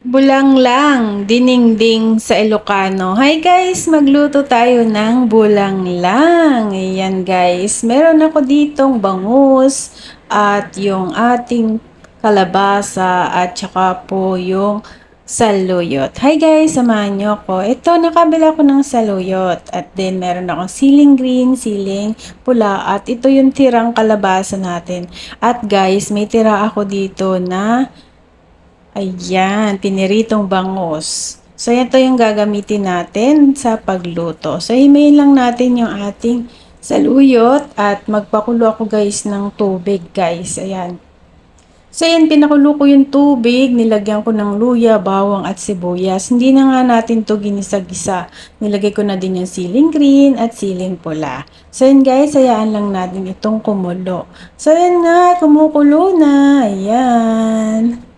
Bulanglang, diningding sa Ilocano. Hi guys, magluto tayo ng bulanglang. Ayan guys, meron ako ditong bangus at yung ating kalabasa at saka po yung saluyot. Hi guys, samahan nyo ko. Ito, nakabila ko ng saluyot. At then, meron akong siling green, siling pula. At ito yung tirang kalabasa natin. At guys, may tira ako dito na Ayan, piniritong bangus. So, ito yung gagamitin natin sa pagluto. So, himayin lang natin yung ating saluyot at magpakulo ako guys ng tubig guys. Ayan. So, ayan, pinakulo ko yung tubig, nilagyan ko ng luya, bawang at sibuyas. Hindi na nga natin to ginisa-gisa. Nilagay ko na din yung siling green at siling pula. So, ayan guys, hayaan lang natin itong kumulo. So, ayan nga, kumukulo na. Ayan.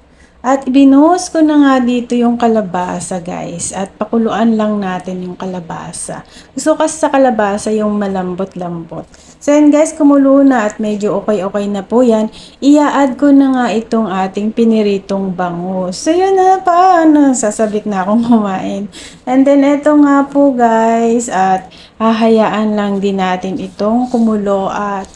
At binuhos ko na nga dito yung kalabasa guys. At pakuluan lang natin yung kalabasa. Gusto kasi sa kalabasa yung malambot-lambot. So yan guys, kumulo na at medyo okay-okay na po yan. Ia-add ko na nga itong ating piniritong bangus. So yun na, paano? Sasabik na akong kumain. And then ito nga po guys, at hahayaan lang din natin itong kumulo at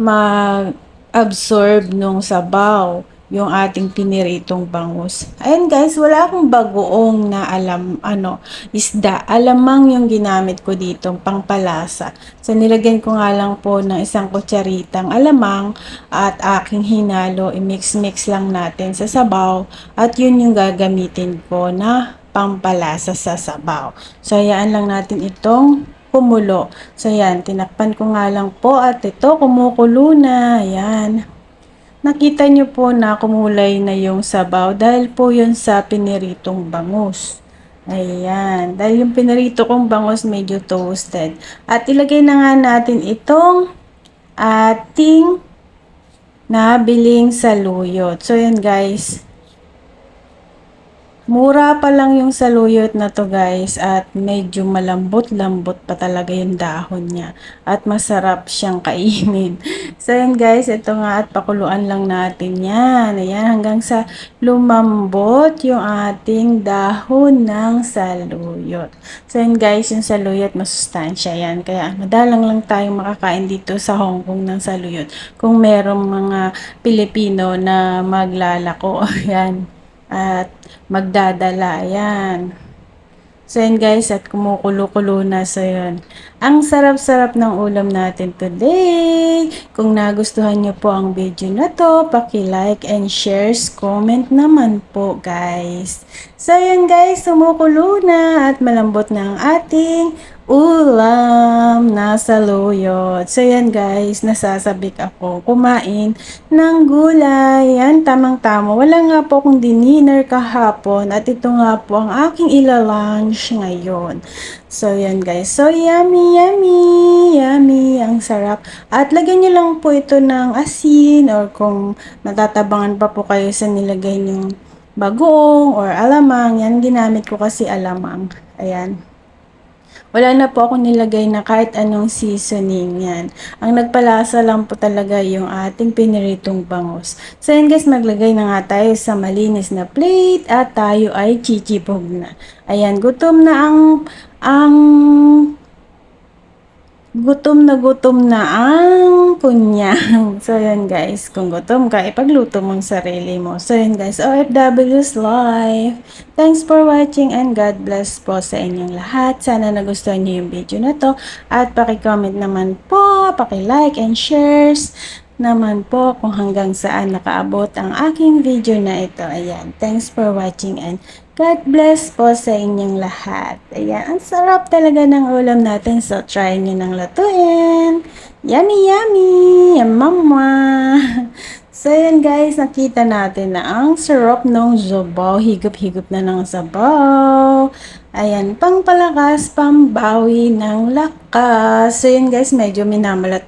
mag-absorb nung sabaw yung ating piniritong bangus. Ayan guys, wala akong bagoong na alam, ano, isda. Alamang yung ginamit ko dito, pangpalasa. So, nilagyan ko nga lang po ng isang kutsaritang alamang at aking hinalo, i-mix-mix lang natin sa sabaw. At yun yung gagamitin ko na pampalasa sa sabaw. So, hayaan lang natin itong kumulo. So, yan, tinakpan ko nga lang po at ito, kumukulo na. Ayan. Nakita niyo po na kumulay na yung sabaw dahil po yun sa piniritong bangus. Ayan. Dahil yung pinirito kong bangus medyo toasted. At ilagay na nga natin itong ating nabiling saluyot. So, yan guys. Mura pa lang yung saluyot na to guys at medyo malambot-lambot pa talaga yung dahon niya at masarap siyang kainin. So yan guys, ito nga at pakuluan lang natin yan. Ayan, hanggang sa lumambot yung ating dahon ng saluyot. So yan guys, yung saluyot masustansya yan. Kaya madalang lang tayong makakain dito sa Hong Kong ng saluyot. Kung merong mga Pilipino na maglalako, ayan at magdadala. Ayan. So, yan guys, at kumukulo-kulo na. So, yun. Ang sarap-sarap ng ulam natin today. Kung nagustuhan nyo po ang video na to, paki-like and share, comment naman po guys. So, yun guys, kumukulo na at malambot na ang ating ulam na saluyot. So yan guys, nasasabik ako kumain ng gulay. Yan, tamang-tama. Wala nga po akong dinner kahapon at ito nga po ang aking ila-lunch ngayon. So yan guys. So yummy, yummy, yummy. Ang sarap. At lagyan nyo lang po ito ng asin or kung natatabangan pa po kayo sa nilagay nyong bagoong or alamang. Yan, ginamit ko kasi alamang. Ayan. Wala na po ako nilagay na kahit anong seasoning yan. Ang nagpalasa lang po talaga yung ating piniritong bangus. So yan guys, maglagay na nga tayo sa malinis na plate at tayo ay chichibog na. Ayan, gutom na ang ang gutom na gutom na ang kunyang. So, yan guys. Kung gutom ka, ipagluto mong sarili mo. So, yan guys. OFW's Life. Thanks for watching and God bless po sa inyong lahat. Sana nagustuhan niyo yung video na to. At paki-comment naman po, paki-like and shares naman po kung hanggang saan nakaabot ang aking video na ito. Ayan. Thanks for watching and God bless po sa inyong lahat. Ayan, ang sarap talaga ng ulam natin. So, try nyo nang lutuin. Yummy, yummy! Mama! So, ayan guys, nakita natin na ang sarap ng sabaw. Higop-higop na ng sabaw. Ayan, pangpalakas, pambawi ng lakas. So, ayan guys, medyo minamalat